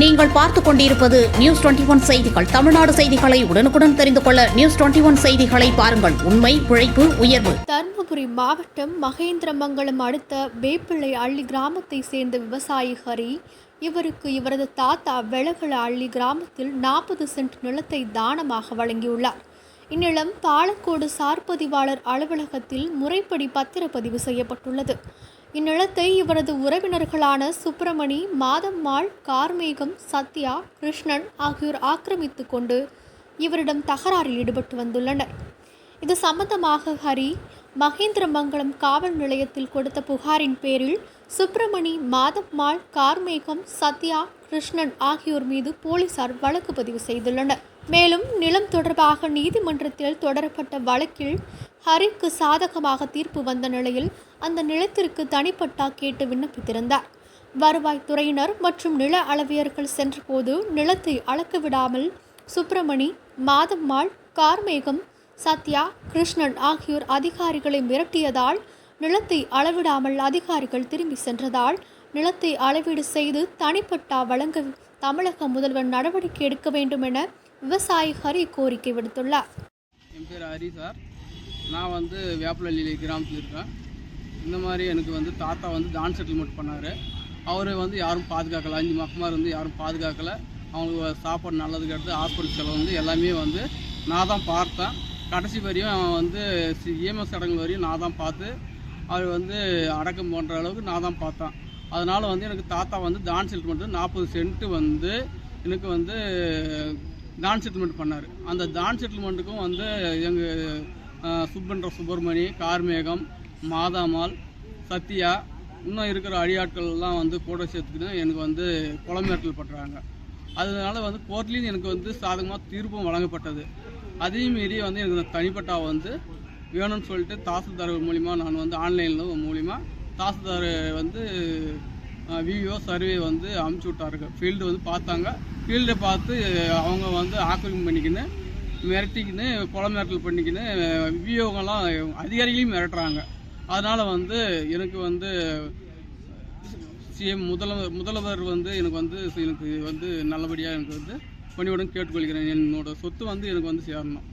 நீங்கள் பார்த்துக் கொண்டிருப்பது நியூஸ் டுவெண்டி ஒன் செய்திகள். தமிழ்நாடு செய்திகளை உடனுக்குடன் தெரிந்து கொள்ள நியூஸ் டுவெண்டி ஒன் செய்திகளை பாருங்கள். உண்மை உழைப்பு உயர்வு. தருமபுரி மாவட்டம் மகேந்திரமங்கலம் அடுத்த வேப்பிள்ளை அள்ளி கிராமத்தை சேர்ந்த விவசாயி ஹரி இவருக்கு இவரது தாத்தா வெளகல அள்ளி கிராமத்தில் நாற்பது சென்ட் நிலத்தை தானமாக வழங்கியுள்ளார். இந்நிலம் பாலக்கோடு சார்பதிவாளர் அலுவலகத்தில் முறைப்படி பத்திரப்பதிவு செய்யப்பட்டுள்ளது. இந்நிலத்தை இவரது உறவினர்களான சுப்பிரமணி மாதம்மாள் கார்மேகம் சத்யா கிருஷ்ணன் ஆகியோர் ஆக்கிரமித்து கொண்டு இவரிடம் தகராறில் ஈடுபட்டு வந்துள்ளனர். இது சம்பந்தமாக ஹரி மகேந்திரமங்கலம் காவல் நிலையத்தில் கொடுத்த புகாரின் பேரில் சுப்பிரமணி மாதம்மாள் கார்மேகம் சத்யா கிருஷ்ணன் ஆகியோர் மீது போலீசார் வழக்கு பதிவு செய்துள்ளனர். மேலும் நிலம் தொடர்பாக நீதிமன்றத்தில் தொடரப்பட்ட வழக்கில் ஹரிக்கு சாதகமாக தீர்ப்பு வந்த நிலையில் அந்த நிலத்திற்கு தனிப்பட்டா கேட்டு விண்ணப்பித்திருந்தார். வருவாய்த்துறையினர் மற்றும் நில அளவியர்கள் சென்றபோது நிலத்தை அளக்க விடாமல் சுப்பிரமணி மாதம்மாள் கார்மேகம் சத்யா கிருஷ்ணன் ஆகியோர் அதிகாரிகளை மிரட்டியதால் நிலத்தை அளவிடாமல் அதிகாரிகள் திரும்பி சென்றதால் நிலத்தை அளவீடு செய்து தனிப்பட்டா வழங்க தமிழக முதல்வர் நடவடிக்கை எடுக்க வேண்டும் என விவசாயி ஹரி கோரிக்கை விடுத்துள்ளார். என் பேர் ஹரி சார். நான் வந்து வேப்பலி கிராமத்தில் இருக்கேன். இந்த மாதிரி எனக்கு வந்து தாத்தா வந்து டான் செட்டில்மெண்ட் பண்ணார். அவரை வந்து யாரும் பாதுகாக்கலை. அஞ்சு மக்கமார் வந்து யாரும் பாதுகாக்கலை. அவங்களுக்கு சாப்பாடு நல்லது கெடுத்து ஹாஸ்பிட்டல் செலவு வந்து எல்லாமே வந்து நான் தான் பார்த்தேன். கடைசி வரையும் அவன் வந்து இஎம்எஸ் சடங்கு வரையும் நான் தான் பார்த்து அவர் வந்து அடக்கம் பண்ணுற அளவுக்கு நான் தான் பார்த்தேன். அதனால் வந்து எனக்கு தாத்தா வந்து டான் செட்டில்மெண்ட் நாற்பது சென்ட்டு வந்து எனக்கு வந்து டான் செட்டில்மெண்ட் பண்ணார். அந்த டான் செட்டில்மெண்ட்டுக்கும் வந்து எங்கள் சுப்பன்ற சுப்பிரமணி கார்மேகம் மாதாமால் சத்யா இன்னும் இருக்கிற அடியாட்கள்லாம் வந்து கூட சேர்த்துக்கிட்டு எனக்கு வந்து குளமேட்டல் பண்ணுறாங்க அதனால வந்து கோர்ட்லேயும் எனக்கு வந்து சாதகமாக தீர்ப்பும் வழங்கப்பட்டது. அதையும் மீறி வந்து எனக்கு தனிப்பட்டா வந்து வேணும்னு சொல்லிட்டு தாசில்தார்கள் மூலிமா நான் வந்து ஆன்லைனில் மூலிமா தாசில்தார் வந்து விஓ சர்வே வந்து அமுச்சு விட்டாருங்க. ஃபீல்டு வந்து பார்த்தாங்க. ஃபீல்டை பார்த்து அவங்க வந்து ஆக்கிரமிப்பு பண்ணிக்கின்னு மிரட்டிக்கின்னு கொலை மிரட்டல் பண்ணிக்கின்னு விஓங்கெல்லாம் அதிகாரிகளையும் மிரட்டுறாங்க. அதனால் வந்து எனக்கு வந்து சிஎம் முதல்வர் முதல்வர் வந்து எனக்கு வந்து எனக்கு வந்து நல்லபடியாக எனக்கு வந்து பணியுடன் கேட்டுக்கொள்கிறேன். என்னோட சொத்து வந்து எனக்கு வந்து சேரணும்.